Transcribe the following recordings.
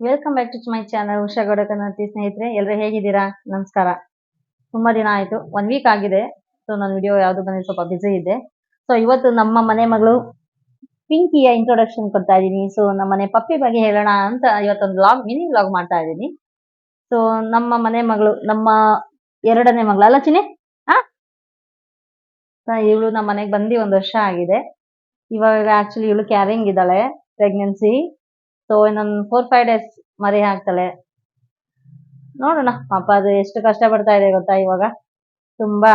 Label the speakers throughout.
Speaker 1: Welcome back to my channel Usha Gowda ಕನ್ನಡತಿ ಸ್ನೇಹಿತರೆ. ಎಲ್ಲರೂ ಹೇಗಿದ್ದೀರಾ? ನಮಸ್ಕಾರ. ತುಂಬಾ ದಿನ ಆಯ್ತು. ಒನ್ ವೀಕ್ ಆಗಿದೆ. ಸೊ ನನ್ನ ವಿಡಿಯೋ ಯಾವುದು ಬಂದ್ರೆ ಸ್ವಲ್ಪ ಬಿಸಿ ಇದೆ ಸೊ ಇವತ್ತು ನಮ್ಮ ಮನೆ ಮಗಳು ಪಿಂಕಿಯ ಇಂಟ್ರೊಡಕ್ಷನ್ ಕೊಡ್ತಾ ಇದ್ದೀನಿ. ಸೊ ನಮ್ಮ ಮನೆ ಪಪ್ಪಿ ಬಗ್ಗೆ ಹೇಳೋಣ ಅಂತ ಇವತ್ತೊಂದು ವ್ಲಾಗ್ ಮಿನಿ ವ್ಲಾಗ್ ಮಾಡ್ತಾ ಇದ್ದೀನಿ. ಸೊ ನಮ್ಮ ಮನೆ ಮಗಳು, ನಮ್ಮ ಎರಡನೇ ಮಗಳು. ಅಲ್ಲ ಚಿನಿ ಆ? ಇವಳು ನಮ್ಮ ಮನೆಗೆ ಬಂದು ಒಂದು ವರ್ಷ ಆಗಿದೆ. ಇವಾಗ ಆಕ್ಚುಲಿ ಇವಳು ಕ್ಯಾರಿಂಗ್ ಇದ್ದಾಳೆ ಪ್ರೆಗ್ನೆನ್ಸಿ ಸೊ ಇನ್ನೊಂದು ಫೋರ್ ಫೈವ್ ಡೇಸ್ ಮರಿ ಹಾಕ್ತಾಳೆ. ನೋಡೋಣ, ಪಾಪ ಅದು ಎಷ್ಟು ಕಷ್ಟ ಪಡ್ತಾ ಇದೆ ಗೊತ್ತಾ ಇವಾಗ. ತುಂಬಾ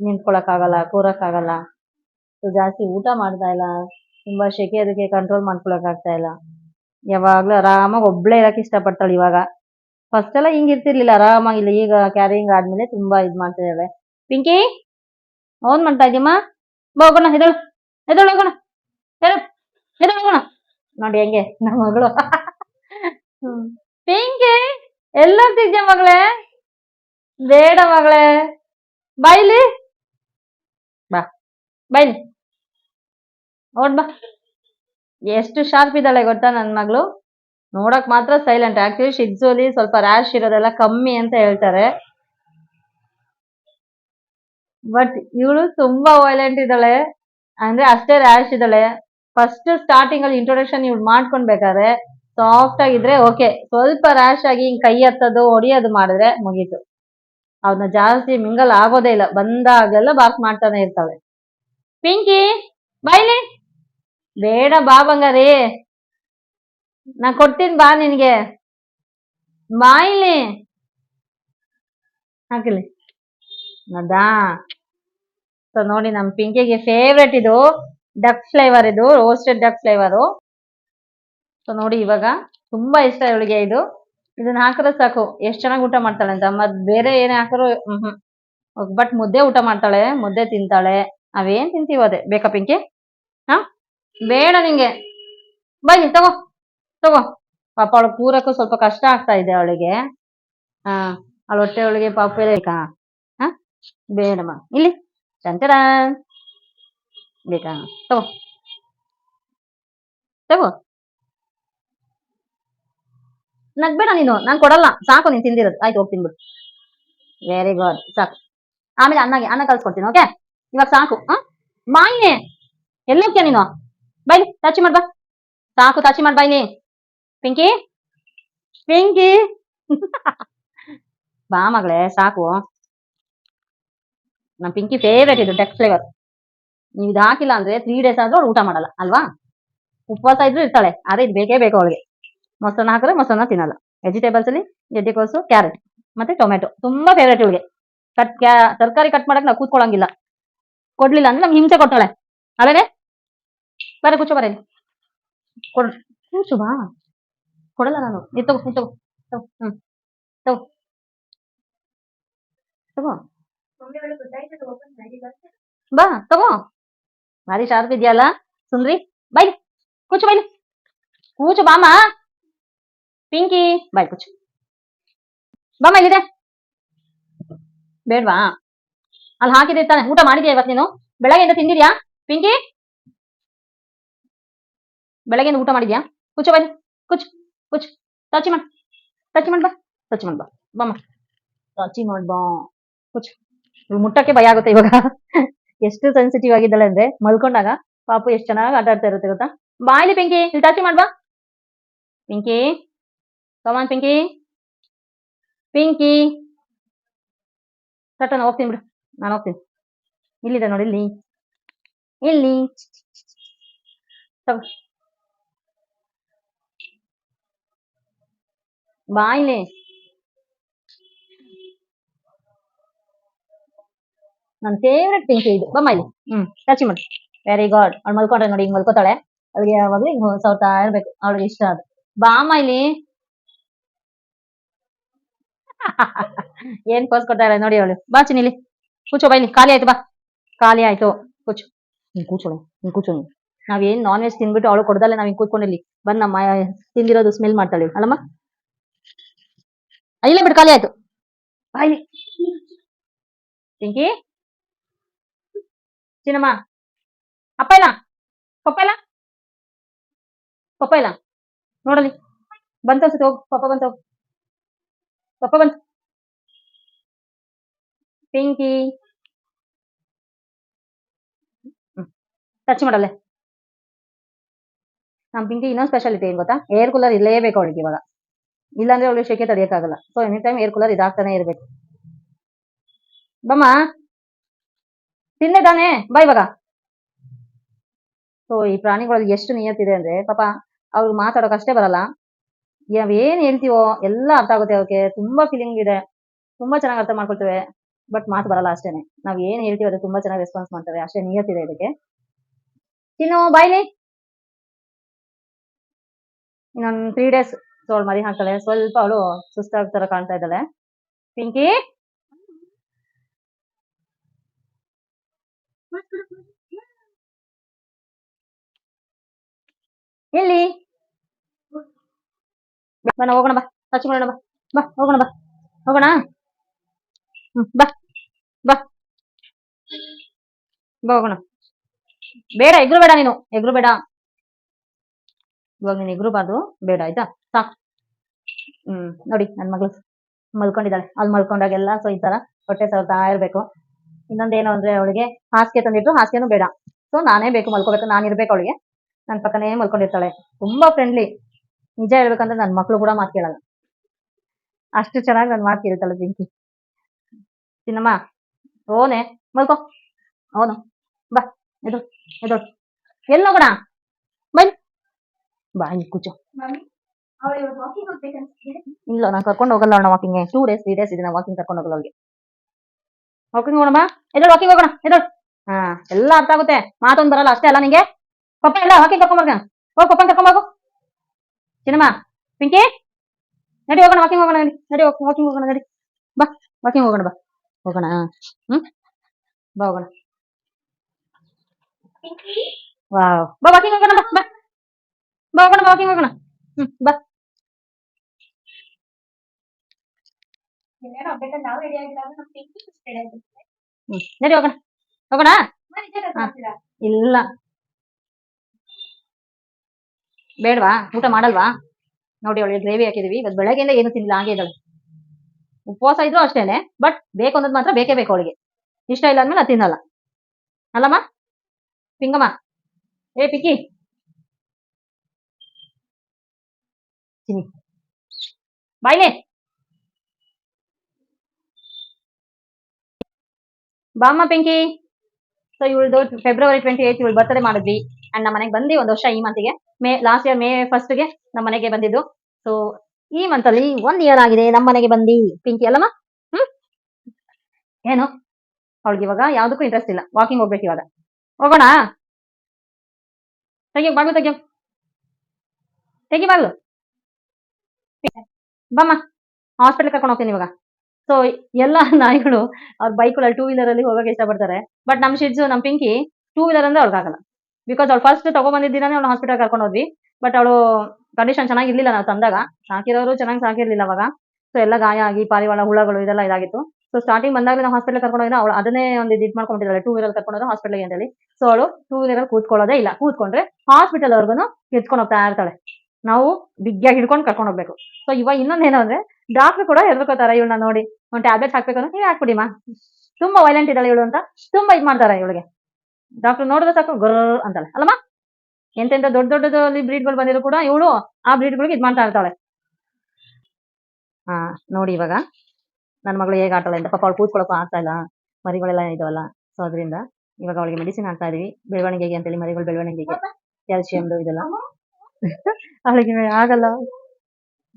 Speaker 1: ನಿಂತ್ಕೊಳಕ್ಕಾಗಲ್ಲ, ಕೂರಕ್ಕಾಗಲ್ಲ. ಸೊ ಜಾಸ್ತಿ ಊಟ ಮಾಡ್ತಾ ಇಲ್ಲ. ತುಂಬಾ ಶೆಕೆ ಅದಕ್ಕೆ ಕಂಟ್ರೋಲ್ ಮಾಡ್ಕೊಳಕ್ ಆಗ್ತಾ ಇಲ್ಲ. ಯಾವಾಗ್ಲೂ ಆರಾಮಾಗಿ ಒಬ್ಳೆ ಇರಕ್ ಇಷ್ಟಪಡ್ತಾಳೆ ಇವಾಗ. ಫಸ್ಟ್ ಎಲ್ಲ ಹಿಂಗ್ ಇರ್ತಿರ್ಲಿಲ್ಲ ಆರಾಮಾಗಿಲ್ಲ ಈಗ ಕ್ಯಾರಿಂಗ್ ಆದ್ಮೇಲೆ ತುಂಬಾ ಇದ್ ಮಾಡ್ತಿದ್ದಾಳೆ ಪಿಂಕಿ ಓನ್ ಮಾಡ್ತಾ ಇದೀಮ್ಮ ಹೋಗೋಣ ಎದಳು ಎದಳು ಹೋಗೋಣ. ಎದಳು ಎದಳು ಹೋಗೋಣ. ನೋಡಿ ಹೆಂಗೆ ನಮ್ಮ ಮಗಳು. ಪಿಂಕಿ ಎಲ್ಲೋಗ್ತಿದ್ಯ ಮಗಳೇ? ಬೇಡ ಮಗಳೇ. ಬೈಲಿ. ಬಾ. ಬೈಲ್. ಬಾ. ಎಷ್ಟು ಶಾರ್ಪ್ ಇದ್ದಾಳೆ ಗೊತ್ತಾ ನನ್ನ ಮಗಳು? ನೋಡಕ್ ಮಾತ್ರ ಸೈಲೆಂಟ್. ಆಕ್ಚುಲಿ ಶಿಜ್ಜೋಲಿ ಸ್ವಲ್ಪ ರ್ಯಾಶ್ ಇರೋದೆಲ್ಲ ಕಮ್ಮಿ ಅಂತ ಹೇಳ್ತಾರೆ. ಬಟ್ ಇವಳು ತುಂಬಾ ವೈಲೆಂಟ್ ಇದ್ದಾಳೆ. ಅಂದ್ರೆ ಅಷ್ಟೇ ರ್ಯಾಶ್ ಇದ್ದಾಳೆ. ಫಸ್ಟ್ ಸ್ಟಾರ್ಟಿಂಗ್ ಅಲ್ಲಿ ಇಂಟ್ರೊಡಕ್ಷನ್ ನೀವು ಮಾಡ್ಕೊಂಡ್ಬೇಕಾದ್ರೆ ಸಾಫ್ಟ್ ಆಗಿದ್ರೆ ಓಕೆ ಸ್ವಲ್ಪ ರ್ಯಾಶ್ ಆಗಿ ಹಿಂಗ್ ಕೈ ಹತ್ತೋದು ಹೊಡಿಯೋದು ಮಾಡಿದ್ರೆ ಮುಗೀತು. ಅವನ್ನ ಜಾಸ್ತಿ ಮಿಂಗಲ್ ಆಗೋದೇ ಇಲ್ಲ. ಬಂದಾಗೆಲ್ಲ ಬಾಕ್ ಮಾಡ್ತಾನೆ ಇರ್ತಾಳೆ. ಪಿಂಕಿ ಬೈಲಿ ಬೇಡ ಬಾ ಬಂಗಾರಿ ನಾ ಕೊಡ್ತೀನಿ ಬಾ ನಿನಗೆ. ಬಾಯ್ಲಿ. ಹಾಕಲಿ. ಅದಾ ಸೊ ನೋಡಿ ನಮ್ಮ ಪಿಂಕಿಗೆ ಫೇವ್ರೆಟ್ ಇದು. ಡಕ್ ಫ್ಲೇವರ್ ಇದು ರೋಸ್ಟೆಡ್ ಡಕ್ ಫ್ಲೇವರು ಸೊ ನೋಡಿ ಇವಾಗ, ತುಂಬಾ ಇಷ್ಟ ಇವಳಿಗೆ ಇದು. ಇದನ್ನ ಹಾಕಿದ್ರೆ ಸಾಕು. ಎಷ್ಟು ಚೆನ್ನಾಗಿ ಊಟ ಮಾಡ್ತಾಳೆ ಅಂತ. ಮತ್ ಬೇರೆ ಏನೇ ಹಾಕಿದ್ರು ಬಟ್ ಮುದ್ದೆ ಊಟ ಮಾಡ್ತಾಳೆ, ಮುದ್ದೆ ತಿಂತಾಳೆ. ಅವೇನ್ ತಿಂತೀವ ಅದೇ. ಬೇಕಾ, ಪಿಂಕಿ? ಹಾ? ಬೇಡ ನಿಂಗೆ. ಬನ್ನಿ ತಗೋ ತಗೋ. ಪಾಪ ಅವಳು ಕೂರಕ್ಕೂ ಸ್ವಲ್ಪ ಕಷ್ಟ ಆಗ್ತಾ ಇದೆ ಅವಳಿಗೆ. ಹಾ, ಅವಳ ಹೊಟ್ಟೆ ಅವಳಿಗೆ ಪಾಪ ಬೇಕಾ? ಹಾ? ಬೇಡಮ್ಮ. ಇಲ್ಲಿ. ಚಂಚರ ಬೇಕಾ ತಗೋ. ತಗೋ. ನಗ್ಬೇಡ ನೀನು, ನಾನು ಕೊಡಲ್ಲ. ಸಾಕು ನೀನು ತಿಂದಿರೋದು. ಆಯ್ತು, ಹೋಗಿ ಬಿಡು ವೆರಿ ಗುಡ್ ಸಾಕು. ಆಮೇಲೆ ಅನ್ನಗೆ ಅನ್ನ ಕಲ್ಸ್ಕೊಡ್ತೀನಿ ಓಕೆ ಇವಾಗ ಸಾಕು, ಹಾ? ಬಾಯಿನೇ. ಎಲ್ಲಿ ಹೋಗ್ತೀಯ ನೀನು? ಬೈಲಿ ತಾಚಿ ಮಾಡ್ಬಾ ಸಾಕು ತಾಚಿ ಮಾಡ್ ಬಾಯ್ಲಿ ಪಿಂಕಿ? ಪಿಂಕಿ? ಬಾ ಮಗಳೇ, ಸಾಕು. ನಮ್ಮ ಪಿಂಕಿ ಫೇವ್ರೇಟ್ ಇದು ಟೆಕ್ಸ್ ಫ್ಲೇವರ್ ನೀವು ಇದು ಹಾಕಿಲ್ಲ ಅಂದ್ರೆ ತ್ರೀ ಡೇಸ್ ಆದ್ರೂ ಅವ್ಳು ಊಟ ಮಾಡಲ್ಲ, ಅಲ್ವಾ? ಉಪವಾಸ ಇದ್ರೂ ಇರ್ತಾಳೆ, ಆದ್ರೆ ಇದು ಬೇಕೇ ಬೇಕು ಅವಳಿಗೆ. ಮೊಸರನ್ನ ಹಾಕಿದ್ರೆ ಮೊಸರನ್ನ ತಿನ್ನಲ್ಲ. ವೆಜಿಟೇಬಲ್ಸ್ ಅಲ್ಲಿ ಗೆಡ್ಡೆಕೋಸು ಕ್ಯಾರೆಟ್ ಮತ್ತೆ ಟೊಮೆಟೊ ತುಂಬಾ ಫೇವ್ರೇಟ್ ಇವಳಿಗೆ. ಕಟ್ ತರಕಾರಿ ಕಟ್ ಮಾಡಕ್ ನಾವು ಕೂತ್ಕೊಳ್ಳಂಗಿಲ್ಲ ಕೊಡ್ಲಿಲ್ಲ ಅಂದ್ರೆ ನಮ್ಗೆ ಹಿಂಸೆ ಕೊಟ್ಟಾಳೆ ಅಲ್ಲೇನೆ ಬರೀ ಕೂಚು ಬರೀ ಕೊಡ್ ಕೂಚು ಬಾ ಕೊಡಲ್ಲ ನಾನು. ನೀ ತಗೋ ತಗೋ, ಹ್ಮ್. ತಗೋ. ತಗೋ. ಬಾ, ತಗೋ. ಭಾರಿ ಶಾರ್ಪ್ ಇದೆಯಲ್ಲ? ಸುಂದ್ರಿ ಬೈ ಕೂಚು ಬೈಲಿ, ಕೂಚು ಬಾಮ, ಪಿಂಕಿ ಬಾಯ್ ಕೂಚು. ಬಾಮ ಇಲ್ಲಿದೆ. ಬೇಡ್ವಾ? ಅಲ್ಲಿ ಹಾಕಿದೆ ತಾನೆ, ಊಟ ಮಾಡಿದ್ಯಾ ಇವತ್ತು ನೀನು? ಬೆಳಗ್ಗೆಯಿಂದ ತಿಂದಿದ್ಯಾ? ಪಿಂಕಿ? ಬೆಳಗ್ಗೆಯಿಂದ ಊಟ ಮಾಡಿದ್ಯಾ? ಕೂಚು ಬೈಲಿ, ಕೂಚು ಕೂಚು. ಟಚ್ ಮಾಡ್ ಟಚ್ ಮಾಡ್ ಬಾ, ಟಚ್ ಮಾಡ್ ಬಾ. ಬಾಮ. ಟಚಿ ಮಾಡ್ ಬಾ. ಕೂಚು. ಇವ್ಳ್ ಮುಟ್ಟಕ್ಕೆ ಭಯ ಆಗುತ್ತೆ ಇವಾಗ. ಎಷ್ಟು ಸೆನ್ಸಿಟಿವ್ ಆಗಿದ್ದಾಳೆ ಅಂದ್ರೆ ಮಲ್ಕೊಂಡಾಗ ಪಾಪು ಎಷ್ಟು ಚೆನ್ನಾಗಿ ಆಟ ಆಡ್ತಾ ಇರುತ್ತೆ ಗೊತ್ತಾ? ಬಾಯ್ಲಿ ಪಿಂಕಿ, ಇಲ್ಲಿ ಮಾಡ್ಬಾ. Pinky come on Pinky. Pinki. ಸಟನ್ ಹೋಗ್ತೀನಿ ಬಿಡು ನಾನು ಹೋಗ್ತೀನಿ ಇಲ್ಲಿದೆ ನೋಡಿ, ಇಲ್ಲಿ. ಇಲ್ಲಿ. ಬಾಯ್ಲಿ. ನನ್ನ ಫೇವ್ರೆಟ್ ಪಿಂಕ್ ಇದು ಬಮ್ಮ ಇಲ್ಲಿ ಹ್ಮ್ ಟಚ್ ಮಾಡಿ ವೆರಿ ಗುಡ್ ಅವ್ಳು ಮಲ್ಕೊಂಡ್ರೆ ನೋಡಿ ಹಿಂಗ್ ಮಲ್ಕೋತಾಳೆ. ಅವಳಿಗೆ ಯಾವಾಗ್ಲೂ ಹಿಂಗ್ ಸೌತಾ ಇರ್ಬೇಕು. ಅವಳಿಗೆ ಇಷ್ಟ ಅದು. ಬಾಮ ಇಲ್ಲಿ ಏನ್ ಪೋಸ್ ಕೊಡ್ತಾಳೆ ನೋಡಿ ಅವಳು. ಬಾ ಚಿನ್ನಿಲಿ ಕೂಚೋ ಬೈಲಿ ಖಾಲಿ ಆಯ್ತು, ಬಾ. ಖಾಲಿ ಆಯ್ತು. ಕೂಚು ಹಿಂಗ್ ಕೂಚೋಳು ಹಿಂಗ್ ಕೂಚು ನಾವೇನ್ ನಾನ್ ವೆಜ್ ತಿನ್ಬಿಟ್ಟು ಅವಳು ಕೊಡ್ದಲ್ಲ, ನಾವ್ ಹಿಂಗ್ ಕೂತ್ಕೊಂಡಿಲ್ಲಿ ಬಂದ್ ನಮ್ಮ ತಿಂದಿರೋದು ಸ್ಮೆಲ್ ಮಾಡ್ತಾಳೆ. ಅಲ್ಲಮ್ಮ? ಇಲ್ಲೇ ಬಿಡು, ಖಾಲಿ ಆಯ್ತು. ಬಾಯ್ಲಿ ಪಿಂಕಿ ಚಿನ್ನಮ್ಮ ಅಪ್ಪ ಇಲ್ಲ ಪಪ್ಪ ಇಲ್ಲ ಪಪ್ಪ ಇಲ್ಲ ನೋಡಲಿ. ಬಂತ ಅನ್ಸುತ್ತೆ, ಹೋಗು. ಪಪ್ಪ ಬಂತ ಪಪ್ಪ ಬಂತು. ಪಿಂಕಿ. ಟಚ್ ಮಾಡಲ್ಲ. ನಮ್ ಪಿಂಕಿ ಇನ್ನೊಂದು ಸ್ಪೆಷಾಲಿಟಿ ಏನ್ ಗೊತ್ತಾ? ಏರ್ ಕೂಲರ್ ಇರಲೇಬೇಕು ಅವಳಿಗೆ ಇವಾಗ. ಇಲ್ಲಾಂದ್ರೆ ಅವಳಿಗೆ ಶೆಕೆ ತಡೆಯೋಕ್ಕಾಗಲ್ಲ. So any time air cooler ಇದಾಗ್ತಾನೆ ಇರಬೇಕು. ಬಮ್ಮ. ತಿನ್ನೆ ತಾನೆ ಬಾ ಇವಾಗ. ಸೊ, ಈ ಪ್ರಾಣಿಗಳಲ್ಲಿ ಎಷ್ಟು ನಿಯತ್ತಿದೆ ಅಂದ್ರೆ, ಪಾಪ, ಅವ್ರು ಮಾತಾಡೋಕ್ ಅಷ್ಟೇ ಬರಲ್ಲ. ಏನ್ ಹೇಳ್ತೀವೋ, ಎಲ್ಲ ಅರ್ಥ ಆಗುತ್ತೆ ಅವಕ್ಕೆ ತುಂಬಾ ಫೀಲಿಂಗ್ ಇದೆ. ತುಂಬಾ ಚೆನ್ನಾಗಿ ಅರ್ಥ ಮಾಡ್ಕೊಳ್ತೇವೆ. ಬಟ್ ಮಾತು ಬರಲ್ಲ ಅಷ್ಟೇನೆ. ನಾವ್ ಏನ್ ಹೇಳ್ತೀವಿ ಅದು ತುಂಬಾ ಚೆನ್ನಾಗಿ ರೆಸ್ಪಾನ್ಸ್ ಮಾಡ್ತವೆ. ಅಷ್ಟೇ ನಿಯತ್ತಿದೆ ಇದಕ್ಕೆ. ತಿನ್ನು ಬಾಯ್ಲಿ ಇನ್ನೊಂದ್ ತ್ರೀ ಡೇಸ್ ಅವಳು ಮರಿ ಹಾಕ್ತಾಳೆ. ಸ್ವಲ್ಪ ಅವಳು ಸುಸ್ತಾಗ ತರ ಕಾಣ್ತಾ ಇದ್ದಾಳೆ. ಪಿಂಕಿ ಎಲ್ಲಿ? ಬಾ ನಾವ್ ಹೋಗೋಣ, ಬಾ. ಟಚ್ ಮಾಡೋಣ, ಬಾ. ಬಾ, ಹೋಗೋಣ ಬಾ. ಹೋಗೋಣ? ಹ್ಮ್, ಬಾ ಬಾ. ಬಾ, ಹೋಗೋಣ. ಬೇಡ, ಎಗ್ರು ಬೇಡ ನೀನು. ಎಗ್ರು ಬೇಡ. ಇವಾಗ ನೀನು ಎಗ್ರು ಬಾರ್ದು, ಬೇಡ, ಆಯ್ತಾ? ಸಾಕು ಹ್ಮ್, ನೋಡಿ, ನನ್ ಮಗಳು ಮಲ್ಕೊಂಡಿದ್ದಾಳೆ. ಅಲ್ಲಿ ಮಲ್ಕೊಂಡಾಗೆಲ್ಲ ಸೊ, ಈ ತರ ಹೊಟ್ಟೆ ಸವರ್ತಾ ಇರ್ಬೇಕು. ಇನ್ನೊಂದೇನು ಅಂದ್ರೆ ಅವಳಿಗೆ ಹಾಸಿಗೆ ತಂದಿಟ್ಟು ಹಾಸಿಗೆನು ಬೇಡ. ಸೊ, ನಾನೇ ಬೇಕು ಮಲ್ಕೋಬೇಕು. ನಾನು ಇರ್ಬೇಕು ಅವಳಿಗೆ. ನನ್ನ ಪಕ್ಕನೇ ಮಲ್ಕೊಂಡಿರ್ತಾಳೆ. ತುಂಬಾ ಫ್ರೆಂಡ್ಲಿ ನಿಜ ಹೇಳ್ಬೇಕಂದ್ರೆ ನನ್ನ ಮಕ್ಕಳು ಕೂಡ ಮಾತು ಕೇಳಲ್ಲ. ಅಷ್ಟು ಚೆನ್ನಾಗಿ ನನ್ನ ಮಾತು ಕೇಳ್ತಾಳೆ ಪಿಂಕಿ. ಚಿನ್ನಮ್ಮ ಓನೆ ಮಲ್ಕೋ. ಓನು ಬಾ. ಎದು ಎದು ಎಲ್ಲಿ ಹೋಗೋಣ ಬೈ ಬಾ ಇಲ್ಲಿ ಕೂಚು ಇಲ್ಲ ನಾನು ಕರ್ಕೊಂಡು ಹೋಗಲ್ಲ ಅಣ್ಣ walking two days three days ಇದೆ ನಾನು ವಾಕಿಂಗ್ ಕರ್ಕೊಂಡು ಹೋಗಲ್ಲ ಅವ್ರಿಗೆ ವಾಕಿಂಗ್ ಹೋಗೋಣ ಎದೋ ವಾಕಿಂಗ್ ಹೋಗೋಣ. ಎದೋ ಹಾ ಎಲ್ಲ ಅರ್ಥ ಆಗುತ್ತೆ. ಮಾತೊಂದು ಬರಲ್ಲ ಅಷ್ಟೇ ಅಲ್ಲ ನಿಂಗೆ? ಪಪ್ಪ ಎಲ್ಲ ವಾಕಿಂಗ್ ಕರ್ಕೊಂಡ್ ಹೋಗ್ ಪಪ್ಪನ್ ಕರ್ಕೊಂಡ್ ಹೋಗು ಚಿನ್ನಮ್ಮ ಪಿಂಕಿ ನಡಿ ಹೋಗೋಣ ವಾಕಿಂಗ್ ಹೋಗೋಣ ನಡಿ ನಡಿ ವಾಕಿಂಗ್ ಹೋಗೋಣ ನಡಿ ಬಾ ವಾಕಿಂಗ್ ಹೋಗೋಣ ಬಾ ಹೋಗೋಣ ಹ್ಮ್ ಬಾ ಹೋಗೋಣ ವಾವ್ ಬಾ ವಾಕಿಂಗ್ ಹೋಗೋಣ ಬಾ ಬಾ ಬಾ ಹೋಗೋಣ ಬಾ ವಾಕಿಂಗ್ ಹೋಗೋಣ ಹ್ಮ್ ಬಾ
Speaker 2: ಎಲ್ಲರೂ ಹೋಗ್ಬೇಕಾದ್ರೆ ನಾವು ರೆಡಿ ಆಗಿಲ್ಲ ಅಂದ್ರೆ ನಮ್ಮ ಪಿಂಕಿ ರೆಡಿ ಆಗಿರ್ತಾರೆ
Speaker 1: ಹ್ಮ್ ನಡಿ ಹೋಗೋಣ ಹೋಗೋಣ
Speaker 2: ಮನೆ ಜೊತೆ ಬರ್ತೀರಾ?
Speaker 1: ಇಲ್ಲ ಬೇಡವಾ? ಊಟ ಮಾಡಲ್ವಾ? ನೋಡಿ ಅವಳಿಗೆ ಗ್ರೇವಿ ಹಾಕಿದೀವಿ. ಇವತ್ತು ಬೆಳಗ್ಗೆಯಿಂದ ಏನು ತಿನ್ನಿಲ್ಲ ಹಾಗೆ ಇದ್ದಾಳೆ. ಉಪವಾಸ ಇದ್ರು ಅಷ್ಟೇನೆ ಬಟ್ ಬೇಕು ಅನ್ನೋದು ಮಾತ್ರ ಬೇಕೇ ಬೇಕು ಅವಳಿಗೆ. ಇಷ್ಟ ಇಲ್ಲ ಅಂದ್ಮೇಲೆ ಅದು ತಿನ್ನಲ್ಲ. ಅಲ್ಲಮ್ಮ? ಪಿಂಗಮ್ಮ? ಏ, ಪಿಕ್ಕಿ? ತಿನ್ನಿ. ಬಾಯ್ಲೆ! ಬಾಮ್ಮ ಪಿಂಕಿ! ಸೊ ಇವಳದು ಫೆಬ್ರವರಿ ಟ್ವೆಂಟಿ ಏಟ್ ಇವಳು ಬರ್ತಡೇ ಮಾಡಿದ್ವಿ. ಅಂಡ್ ನಮ್ಮ ಮನೆಗೆ ಬಂದು ಒಂದು ವರ್ಷ ಈ ಮಂತಿಗೆ ಮೇ ಲಾಸ್ಟ್ ಇಯರ್ ಮೇ ಫಸ್ಟ್ಗೆ ನಮ್ಮ ಮನೆಗೆ ಬಂದಿದ್ದು. ಸೊ ಈ ಮಂತ್ ಅಲ್ಲಿ ಒನ್ ಇಯರ್ ಆಗಿದೆ ನಮ್ಮ ಮನೆಗೆ ಬಂದಿ ಪಿಂಕಿ ಅಲ್ಲಮ್ಮ? ಹ್ಮ್? ಏನು? ಅವಳಿಗೆ ಇವಾಗ ಯಾವ್ದಕ್ಕೂ ಇಂಟ್ರೆಸ್ಟ್ ಇಲ್ಲ. ವಾಕಿಂಗ್ ಹೋಗ್ಬೇಕು ಇವಾಗ. ಹೋಗೋಣ? ತೆಗಿ ಬಾಗ್ಲು ತೆಗಿಯೋ ತೆಗಿ ಬಾಗ್ಲು. ಬಮ್ಮ ಹಾಸ್ಪಿಟಲ್ ಕರ್ಕೊಂಡು ಹೋಗ್ತೀನಿ ಇವಾಗ. ಸೊ ಎಲ್ಲ ನಾಯಿಗಳು ಅವ್ರ ಬೈಕ್ಗಳಲ್ಲಿ ಟೂ ವೀಲರ್ ಅಲ್ಲಿ ಹೋಗಕ್ಕೆ ಇಷ್ಟಪಡ್ತಾರೆ. ಬಟ್ ನಮ್ ಶಿಡ್ಸು ನಮ್ ಪಿಂಕಿ ಟೂ ವೀಲರ್ ಅಂದ್ರೆ ಅವ್ರಿಗಾಗಲ್ಲ. ಬಿಕಾಸ್ ಅವ್ಳು ಫಸ್ಟ್ ತಗೊಂಡ್ಬಂದಿದ್ದೀನೇ ಅವ್ಳು ಹಾಸ್ಪಿಟಲ್ ಕರ್ಕೊಂಡು ಹೋದ್ವಿ. ಬಟ್ ಅವಳು ಕಂಡೀಷನ್ ಚೆನ್ನಾಗಿರ್ಲಿಲ್ಲ ನಾವು ತಂದಾಗ. ಸಾಕಿರೋರು ಚೆನ್ನಾಗಿ ಸಾಕಿರ್ಲಿಲ್ಲ ಅವಾಗ. ಸೊ ಎಲ್ಲ ಗಾಯ ಆಗಿ, ಪಾರಿವಾಳ ಹುಳಗಳು ಇದೆಲ್ಲ ಇದಾಗಿತ್ತು. ಸೊ ಸ್ಟಾರ್ಟಿಂಗ್ ಬಂದಾಗ ನಾವು ಹಾಸ್ಪಿಟಲ್ ಕರ್ಕೊಂಡು ಹೋದ್ರೆ ಅವಳು ಅದನ್ನೇ ಒಂದು ಇದು ಮಾಡ್ಕೊಂಡಿದ್ದಾಳೆ ಟೂ ವೀಲರ್ ಕರ್ಕೊಂಡು ಹಾಸ್ಪಿಟಲ್ಗೆ ಅಂತೇಳಿ. ಸೊ ಅವಳು ಟೂ ವೀಲರ್ ಕೂತ್ಕೊಳ್ಳೋದೇ ಇಲ್ಲ. ಕೂತ್ಕೊಂಡ್ರೆ ಹಾಸ್ಪಿಟಲ್ ಅವ್ರಿಗೂ ಹಿಡ್ಕೊಂಡು ಹೋಗ್ತಾ ಇರ್ತಾಳೆ. ನಾವು ಬಿಗ್ಗಿಯಾಗಿ ಹಿಡ್ಕೊಂಡು ಕರ್ಕೊಂಡು ಹೋಗ್ಬೇಕು. ಸೊ ಇವಾಗ ಇನ್ನೊಂದೇನು ಅಂದ್ರೆ ಡಾಕ್ಟರ್ ಕೂಡ ಹೆದರ್ಕೋತಾರೆ ಇವಳನ್ನ ನೋಡಿ, ಒಂದು ಟ್ಯಾಬ್ಲೆಟ್ ಹಾಕ್ಬೇಕು ಅಂದ್ರೆ ನೀವು ಹಾಕ್ಬಿಡಿಮಾ ತುಂಬಾ ವೈಲೆಂಟ್ ಇದ್ದಾಳೆ ಇವಳು ಅಂತ. ತುಂಬಾ ಇದ್ ಮಾಡ್ತಾರೆ ಇವಳಿಗೆ. ಡಾಕ್ಟರ್ ನೋಡಿದ್ರೆ ಸಾಕು ಗರ್ ಅಂತಾಳೆ ಅಲ್ಲಮ್ಮ? ಎಂತೆಂತ ದೊಡ್ಡ ದೊಡ್ಡದಲ್ಲಿ ಬ್ರೀಡ್ಗಳು ಬಂದಿದ್ರು ಕೂಡ ಇವಳು ಆ ಬ್ರೀಡ್ಗಳಿಗೆ ಇದು ಮಾಡ್ತಾ ಇರ್ತಾಳೆ. ಹಾ ನೋಡಿ ಇವಾಗ. ನನ್ನ ಮಗಳು ಹೇಗೆ ಆಟಲ್ಲ ಅಂತ. ಪಾಪ ಅವಳು ಕೂತ್ಕೊಳ್ಳೋಕೆ ಆಗ್ತಾ ಇಲ್ಲ. ಮರಿಗಳೆಲ್ಲ ಇದಾವಲ್ಲ. ಸೊ ಅದರಿಂದ ಇವಾಗ ಅವಳಿಗೆ ಮೆಡಿಸಿನ್ ಹಾಕ್ತಾ ಇದೀವಿ. ಬೆಳವಣಿಗೆಗೆ ಅಂತೇಳಿ, ಮರಿಗಳ ಬೆಳವಣಿಗೆಗೆ ಕ್ಯಾಲ್ಸಿಯಮ್ದು ಇದೆಲ್ಲ. ಅವಳಿಗೆ ಆಗಲ್ಲ.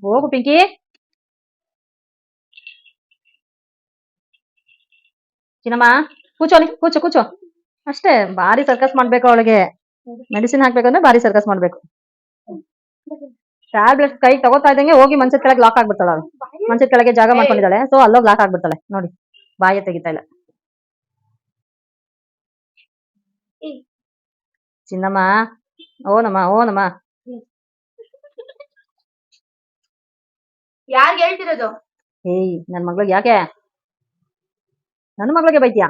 Speaker 1: ಹೋಗು ಪಿಂಕಿ. ಚಿನ್ನಮ್ಮ, ಕೂಚೋ ಅಲ್ಲಿ ಕೂಚೋ ಕೂಚೋ. ಅಷ್ಟೇ ಭಾರಿ ಸರ್ಕಸ್ ಮಾಡ್ಬೇಕು ಅವಳಿಗೆ. ಮೆಡಿಸಿನ್ ಹಾಕ್ಬೇಕಂದ್ರೆ ಭಾರಿ ಸರ್ಕಸ್ ಮಾಡ್ಬೇಕು. ಟ್ಯಾಬ್ಲೆಟ್ ಕೈ ತಗೋತಾ ಇದ್ದಂಗೆ ಹೋಗಿ ಮಂಚದ ಕೆಳಗೆ ಲಾಕ್ ಆಗ್ಬಿಡ್ತಾಳೆ ಅವಳು. ಮಂಚದ ಕೆಳಗೆ ಜಾಗ ಮಾಡ್ಕೊಂಡಿದ್ದಾಳೆ. ಸೊ ಅಲ್ಲೋಗಿ ಲಾಕ್ ಆಗ್ಬಿಡ್ತಾಳೆ. ನೋಡಿ ಬಾಯ ತೆಗಿತಾ ಇಲ್ಲ. ಚಿನ್ನಮ್ಮ ಓನಮ್ಮ ಓನಮ್ಮ.
Speaker 2: ಯಾರ್ಗ್ ಹೇಳ್ತಿರೋದು?
Speaker 1: ಏಯ್ ನನ್ ಮಗಳಿಗೆ ಯಾಕೆ? ನನ್ನ ಮಗಳಿಗೆ ಬೈತ್ಯಾ?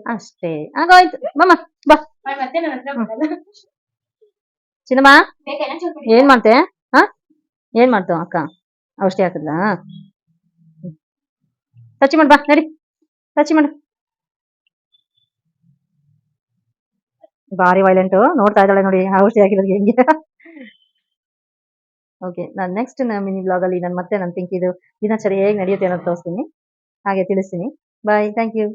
Speaker 1: ಅಷ್ಟೇ. ಆಗೋಯ್ತು ಮಮ್ಮ ಬಾ. ಚಿನ್ನಮ್ಮ? ಏನ್ ಮಾಡ್ತೆ? ಹಾ? ಏನ್ ಮಾಡ್ತಾವ ಅಕ್ಕ? ಔಷಧಿ ಹಾಕಿದ್ಲಾ? ಟಚ್ ಮಾಡ್ ಬಾ ನಡಿ. ಟಚ್ ಮಾಡು. ಭಾರಿ ವೈಲೆಂಟು ನೋಡ್ತಾ ಇದ್ದಾಳೆ ನೋಡಿ ಔಷಧಿ ಹಾಕಿರೋದು ಹೆಂಗೆ. ಓಕೆ ನಾನು ನೆಕ್ಸ್ಟ್ ಮಿನಿ ಬ್ಲಾಗಲ್ಲಿ ನಾನು ಮತ್ತೆ ನನ್ನ ತಿಂಕಿದು ದಿನಚರಿ ಹೇಗೆ ನಡೆಯುತ್ತೆ ಅನ್ನೋದು ತೋರಿಸ್ತೀನಿ. ಹಾಗೆ ತಿಳಿಸ್ತೀನಿ. Bye thank you